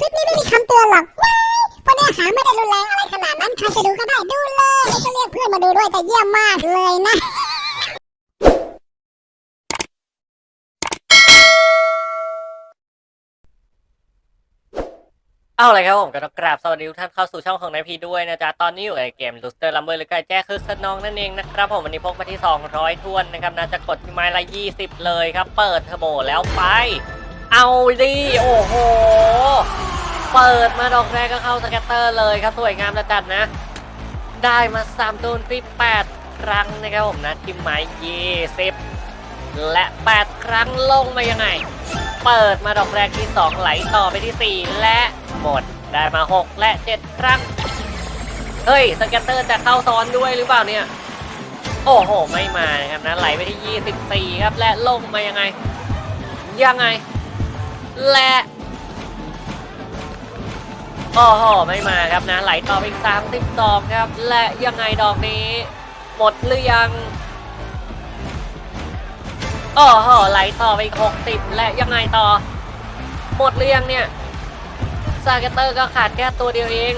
คลิปนี้ไม่มีคำเตือนหรอกว้ายเพราะเนื้อหาไม่ได้รุนแรงอะไรขนาดนั้นใครจะดูก็ได้ดูเลยแล้วก็เรียกเพื่อนมาดูด้วยแต่เยี่ยมมากเลยนะ เอาเลยครับผมก็ต้องกราบสวัสดีทุกท่านเข้าสู่ช่องของนายพีด้วยนะจ๊ะ ตอนนี้อยู่ในเกม Luster Lumber หรือไก่แจ้คือขนองนั่นเองนะครับผมวันนี้พกมาที่ 200ท้วนนะครับน่าจะกดที่ไม้ละ 20 เลยครับ เปิดเทอร์โบแล้วไป เอาดิ โอ้โห เปิดมาดอกแรกก็เข้าสแกตเตอร์เลยครับสวยงามระจัดนะ ได้มา3ตูนฟรี8ครั้งนะครับผมนะที่ไม้20 และ 8 ครั้งลงมายังไง เปิดมาดอกแรกที่ 2 ไหลต่อไปที่ 4 และหมดได้มา 6 และ 7 ครั้ง เฮ้ยสแกตเตอร์จะเข้าซ้อนด้วยหรือเปล่าเนี่ยโอ้โห ไม่มาครับนะไหลไปที่ 24 ครับ และลงมายังไง ยังไง และ อ้โหไม่มาครับนะไหลต่อไปอีก32ครับ และยังไงดอกนี้ หมดหรือยังโอ้โหไหลต่อไปอีก60และยังไงต่อ หมดหรือยังเนี่ยซาเกเตอร์ก็ขาดแค่ตัวเดียวเอง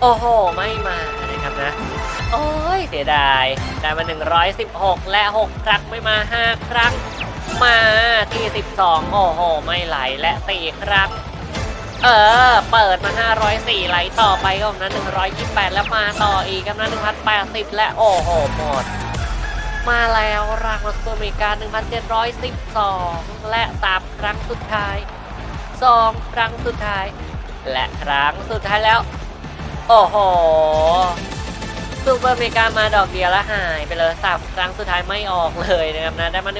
โอ้โห ไม่มานะครับนะ โอ้ยเสียดาย ได้มา 116 และ 6 ครั้งไม่มา 5 ครั้ง มาที่12โอ้โห ไม่ไหลและ 4 ครั้ง เออ เปิดมา 504 ไหลต่อไปก็นะ128 แล้วมาต่ออีกครับนะ1,080 และโอ้โหหมด มาแล้วรางวัลตัวอเมริกา1,712 และ 3 ครั้งสุดท้าย 2 ครั้งสุดท้าย และครั้งสุดท้ายแล้ว โอ้โหซูเปอร์อเมริกามาดอกเดียวแล้วหายไปเลย3ครั้งสุดท้ายไม่ออกเลยนะครับนะได้มา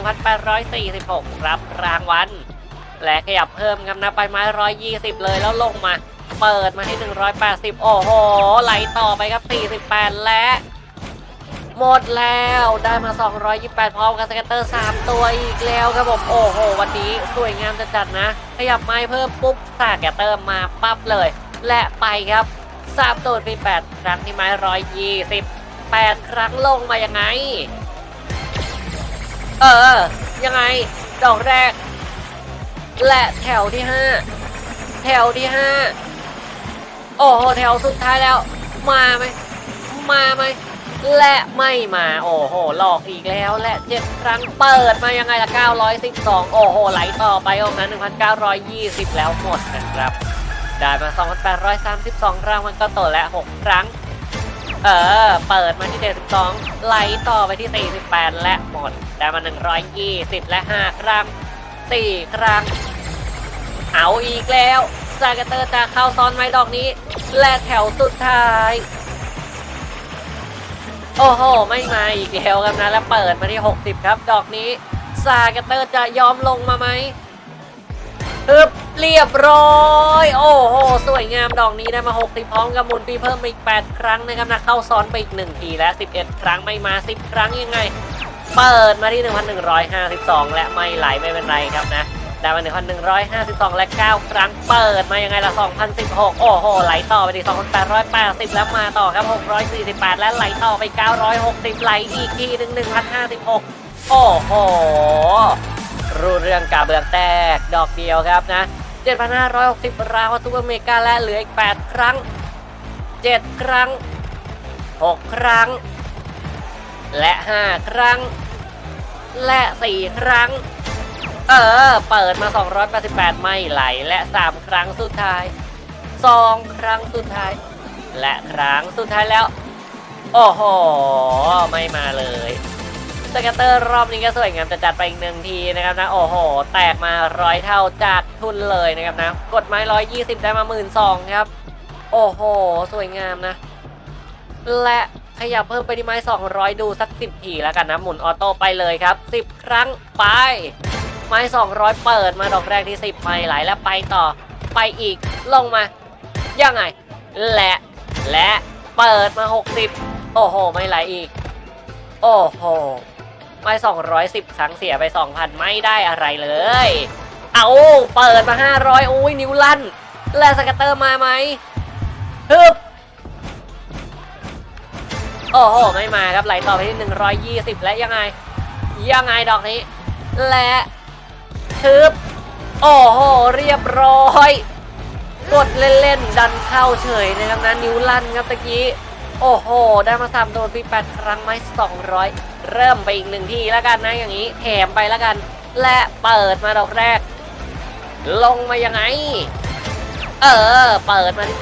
1,846 รับรางวัล และขยับเพิ่มครับนะไปไม้120เลยแล้วลงมา เปิดมาที่180โอ้โห ไหลต่อไปครับ48และ หมดแล้วได้มา 228 พร้อมกับสเก็ตเตอร์ 3 ตัวอีกแล้วครับผมโอ้โห วันนี้สวยงามจัดๆนะ ขยับไม้เพิ่มปุ๊บสเก็ตเตอร์มาปั๊บเลย และไปครับ3ตัวมี8ครั้งที่ไม้120 8ครั้งลงมายังไง เออ ยังไง ดอกแรก และแถวที่5แถวที่5โอ้โหแถวสุดท้ายแล้ว มาไหมมาไหมและไม่มาโอ้โหหลอกอีกแล้วและเจ็ดครั้งเปิดมายังไงละ912 โอ้โหไหลต่อไปออกนั้น1,920 แล้วหมดนะครับ ได้มา 2,832 รางวัลก็โตและ 6 ครั้ง เออ เปิดมาที่ 72 ไหลต่อไปที่ 48 และหมด ได้มา 120 และ 5 ครั้ง 4ครั้ง เอาอีกแล้วซาเกเตอร์จะเข้าซ้อนไม้ดอกนี้ และแถวสุดท้าย โอ้โห ไม่มาอีกแล้วครับนะแล้วเปิดมาที่ 60 ครับ ดอกนี้ซาเกเตอร์จะยอมลงมาไหมฮึบเรียบร้อย โอ้โห สวยงามดอกนี้ได้มา 60 พร้อมกับมุนปีเพิ่มอีก 8 ครั้งนะครับนะเข้าซ้อนไปอีก 1 ทีและ 11 ครั้งไม่มา 10 ครั้งยังไง เปิดมาที่ 1,152 และไม่ไหลไม่เป็นไรครับนะได้มา1,152 และ 9 ครั้งเปิดมายังไงละ2,016 โอ้โห ไหลต่อไปที่2,880 แล้วมาต่อครับ 648 และไหลต่อไป 960 ไหลอีกทีหนึ่ง1,056 โอ้โห รู้เรื่องกาเบืองแตกดอกเดียวครับนะ 7,560 ราวทุกอเมริกาและเหลืออีก 8 ครั้ง 7 ครั้ง 6 ครั้ง และ 5 ครั้ง และ 4 ครั้ง เออ เปิดมา 288 ไม่ไหล และ 3 ครั้งสุดท้าย 2 ครั้งสุดท้าย และครั้งสุดท้ายแล้ว โอ้โห ไม่มาเลยสเกตเตอร์รอบนี้ก็สวยงามจะจัดไปอีกหนึ่งทีนะครับนะ โอ้โห แตกมาร้อยเท่าจากทุนเลยนะครับนะ กดไม้ร้อยยี่สิบได้มาหมื่นสองครับ โอ้โห สวยงามนะ และ ขยับเพิ่มไปที่ไม้200 ดูสัก 10 ทีแล้วกันนะ หมุนออโต้ไปเลยครับ 10 ครั้งไป ไม้ 200 เปิดมาดอกแรกที่ 10ไม่ไหลแล้วไปต่อไปอีกลงมายังไง และและเปิดมา 60 โอ้โห ไม่ไหลอีก โอ้โหไม้210 ครั้งเสียไป 2,000 ไม่ได้อะไรเลย เอาเปิดมา 500 อุ้ยนิ้วลั่น และสกัตเตอร์มาไหมฮึบ โอ้โห ไม่มาครับไหลต่อไปที่ 120 และยังไง ยังไงดอกนี้ และทึบ โอ้โห เรียบร้อย กดเล่นๆ ดันเข้าเฉยนะครับนะนิ้วลั่นครับตะกี้ โอ้โห ได้มาสามโดนฟรีแปดครั้งไหม200 เริ่มไปอีกหนึ่งทีแล้วกันนะอย่างนี้แถมไปแล้วกัน และเปิดมาดอกแรก ลงมายังไงเออ เปิดมาที่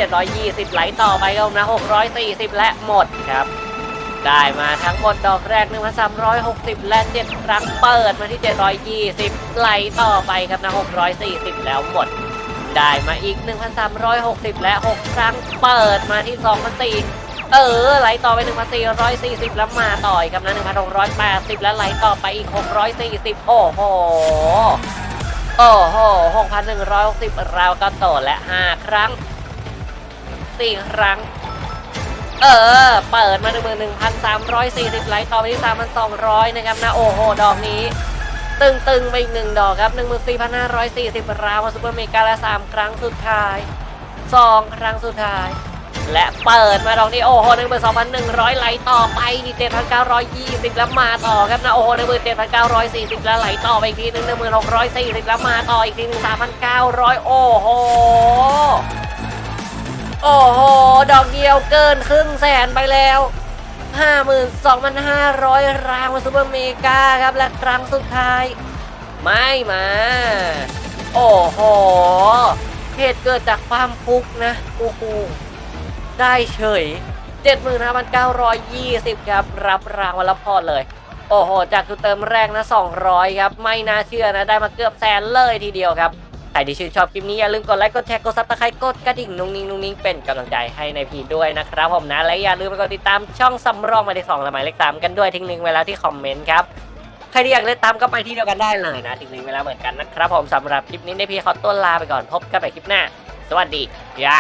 720 ไหลต่อไปครับนะ 640 และหมดครับ ได้มาทั้งหมดดอกแรก 1,360 และ7ครั้งเปิดมาที่ 720 ไหลต่อไปครับนะ 640 แล้วหมด ได้มาอีก 1,360 และ 6 ครั้งเปิดมาที่2,400เออ ไหลต่อไป 1,440 แล้วมาต่ออีกครับนะ 1,680 แล้วไหลต่อไปอีก 640 โอ้โหโอ้โห6,160 เราก็โตและ 5 ครั้ง 4 ครั้ง เออ เปิดมาหนึ่งหมื่นหนึ่งพันสามร้อยสี่สิบไลท์ต่อไปที่สามพันสองร้อยนะครับนะโอ้โห ดอกนี้ ตึงๆไปอีกหนึ่งดอกครับหนึ่งหมื่นสี่พันห้าร้อยสี่สิบราวมาซูเปอร์เมกาและสามครั้งสุดท้ายสองครั้งสุดท้าย และเปิดมาดอกนี้โอ้โหหนึ่งหมื่นสองพันหนึ่งร้อยไลท์ต่อไปนี่เจ็ดพันเก้าร้อยยี่สิบแล้วมาต่อครับนะโอ้โหหนึ่งหมื่นเจ็ดพันเก้าร้อยสี่สิบแล้วไหลต่อไปอีกทีหนึ่งหนึ่งหมื่นหกร้อยสี่สิบแล้วมาต่ออีกทีหนึ่งสามพันเก้าร้อยโอ้โหโอ้โห อกเดียวเกินครึ่งแสนไปแล้ว 52,500 รางมาซูเปอร์เมกาครับ และครั้งสุดท้าย ไม่มา โอ้โห เหตุเกิดจากความฟุกนะโอ้โหได้เฉย 75,920 ครับ รับรางวัลละพอเลย โอ้โห จากจุดเติมแรกนะ 200 ครับ ไม่น่าเชื่อนะ ได้มาเกือบแสนเลยทีเดียวครับ รที่ชื่นชอบคลิปนี้อย่าลืมกดไลค์ กดแชร์ กดซับสไครต์กดกระดิ่งนุ่งนิ่งนุ่งนิ่งเป็นกำลังใจให้ในพีด้วยนะครับผมนะ และอย่าลืมไปกดติดตามช่องสำรองหมายเลขสองและหมายเลขสามกันด้วยทิ้งลิงก์ไว้แล้วที่คอมเมนต์ครับใครที่อยากเล่นตามก็ไปที่เดียวกันได้เลยนะทิ้งลิงก์ไว้แล้วเหมือนกันนะครับผมสำหรับคลิปนี้ในพีขอตัวลาไปก่อนพบกันใหม่คลิปหน้า สวัสดีย่า